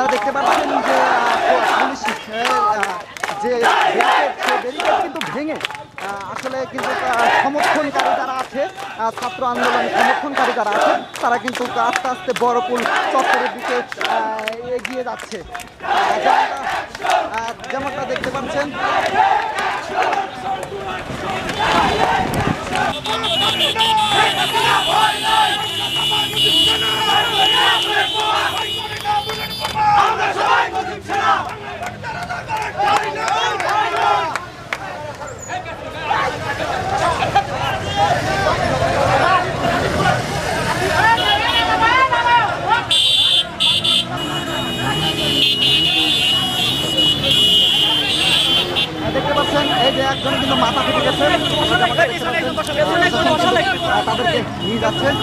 আপনারা দেখতে পাচ্ছেন যে যে কিন্তু ভেঙে আসলে কিন্তু সমর্থনকারী যারা আছে ছাত্র আন্দোলন সমর্থনকারী যারা আছে, তারা কিন্তু আস্তে আস্তে বড়পুল চত্বরের দিকে এগিয়ে যাচ্ছে। যেমনটা দেখতে পাচ্ছেন আহ, দেখতে পাচ্ছেন এই যে একজন কিন্তু মাথা ফেটে গেছে আহ, তাদেরকে নিয়ে যাচ্ছেন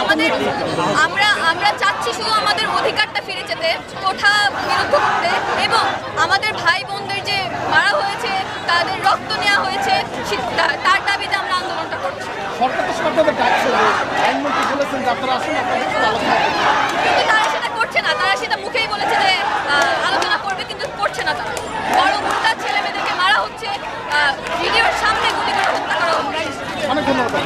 আমাদের আমরা চাচ্ছি শুধু আমাদের অধিকারটা ফিরে যেতে কোঠা বিরুদ্ধ করতে এবং আমাদের ভাই বোনদের যে মারা হয়েছে তাদের রক্ত নেওয়া হয়েছে তার দাবিতে আমরা আন্দোলনটা করছি। সরকার তো সরকারের ডাকছে বলেছেন যে আপনারা আসুন আপনাদের সাথে আলোচনা করুন। কিন্তু তারা সেটা করছে না তারা সেটা মুখেই বলেছে যে আহ, আলোচনা করবে কিন্তু করছে না তারা। বড় ভুলটা ছেলে মেয়েদেরকে মারা হচ্ছে ভিডিওর সামনে গুলি করে হত্যা করা হচ্ছে। অনেক ধন্যবাদ।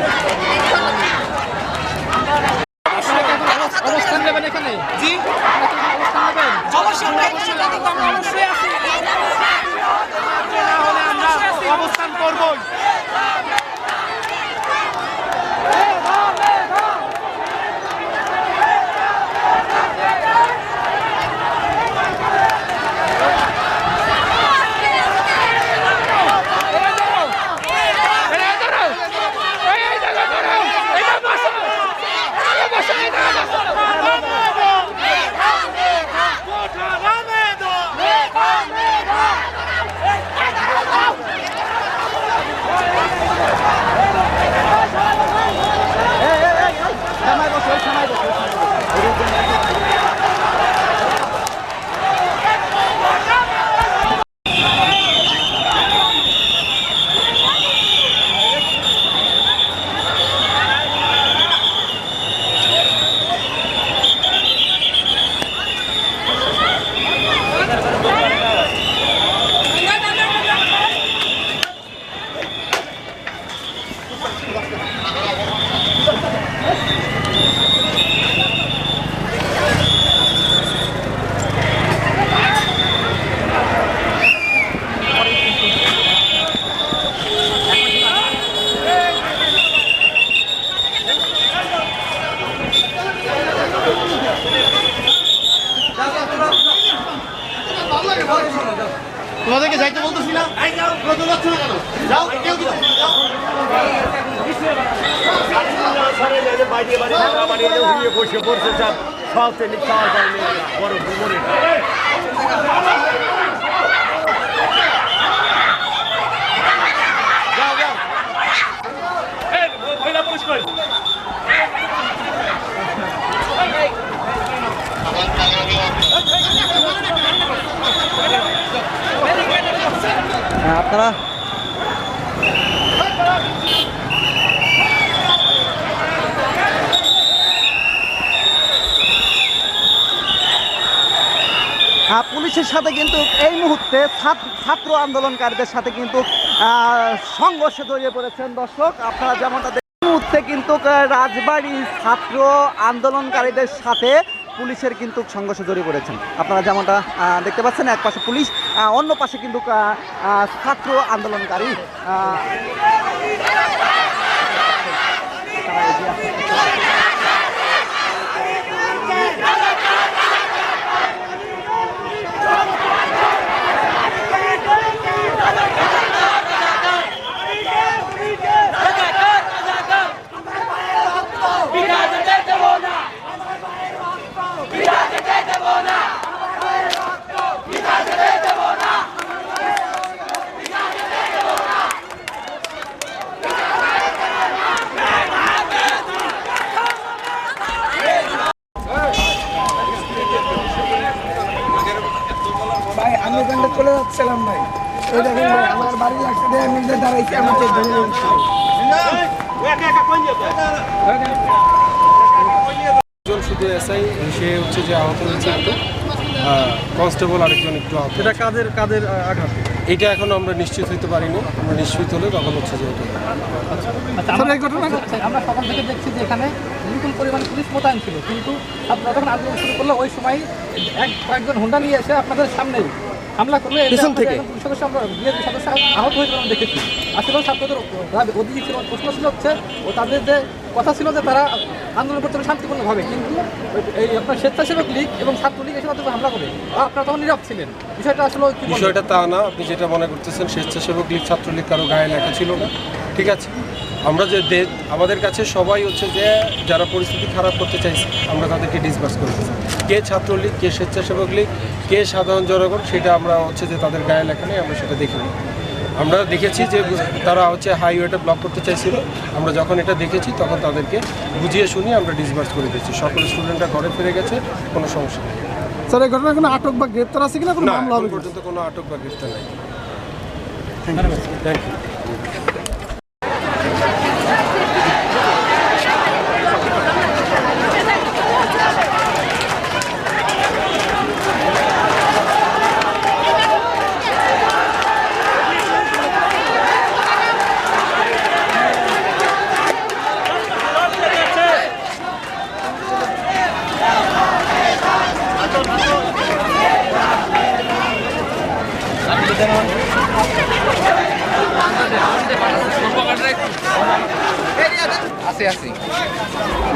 বসে পড়ছে সব তেলি খাওয়া যায়নি বড় ভুবনে আহ, পুলিশের সাথে কিন্তু এই মুহূর্তে ছাত্র আন্দোলনকারীদের সাথে কিন্তু সংঘর্ষে জড়িয়ে পড়েছেন দর্শক। আপনারা যেমনটা মুহূর্তে কিন্তু রাজবাড়ি ছাত্র আন্দোলনকারীদের সাথে পুলিশের কিন্তু সংঘর্ষে জড়িয়ে পড়েছেন। আপনারা যেমনটা দেখতে পাচ্ছেন, এক পাশে পুলিশ অন্য পাশে কিন্তু ছাত্র আন্দোলনকারী তারা যাচ্ছিলাম ভাই। এই দেখেন ভাই আমার বাড়ি লাগছে দিয়ে আমি যে আমাকে ধরে একজন শুধু এসআই সে হচ্ছে যে আহত হয়েছে একটু কনস্টেবল আরেকজন একটু আহত এটা কাদের কাদের আঘাত? এটা এখন আমরা নিশ্চিত হইতে পারিনি আমরা নিশ্চিত হলে তখন হচ্ছে যে এটা। ঘটনা আমরা সকাল থেকে দেখছি যে এখানে পরিমাণ পুলিশ মোতায়েন ছিল। কিন্তু আপনারা যখন আন্দোলন শুরু করল ওই সময় এক কয়েকজন হুন্ডা নিয়ে এসে আপনাদের সামনেই হামলা করলে। এতে পেছন থেকে? সদস্য আমরা বিএনপি সদস্য আহত হয়েছিল আমরা দেখেছি। আসলে ছাত্রদের ওদিকে ছিল প্রশ্ন ছিল হচ্ছে ও তাদের যে কথা ছিল যে তারা আন্দোলন করতে হবে শান্তিপূর্ণভাবে। কিন্তু এই আপনার স্বেচ্ছাসেবক লীগ এবং ছাত্রলীগ এসে তাদের হামলা করে। আর আপনারা তখন নীরব ছিলেন। বিষয়টা আসলে বিষয়টা তা না আপনি যেটা মনে করতেছেন স্বেচ্ছাসেবক লীগ ছাত্রলীগ কারও গায়ে লেখা ছিল না। ঠিক আছে? আমরা যে দে- আমাদের কাছে সবাই হচ্ছে যে যারা পরিস্থিতি খারাপ করতে চাইছে আমরা তাদেরকে ডিসবার্স করতেছি কে ছাত্রলীগ কে স্বেচ্ছাসেবক লীগ কে সাধারণ জনগণ সেটা আমরা হচ্ছে যে তাদের গায়ে লেখা নেই আমরা সেটা দেখিনি। আমরা দেখেছি যে তারা হচ্ছে হাইওয়েটা ব্লক করতে চাইছিল। আমরা যখন এটা দেখেছি তখন তাদেরকে বুঝিয়ে শুনিয়ে আমরা ডিসবার্স করে দিয়েছি। সকল স্টুডেন্টরা ঘরে ফিরে গেছে কোনো সমস্যা নেই। স্যার এই ঘটনা কোনো আটক বা গ্রেপ্তার আছে কিনা? কোনো মামলা পর্যন্ত কোনো আটক বা গ্রেফতার নেই। থ্যাংক ইউ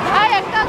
ভাই একটা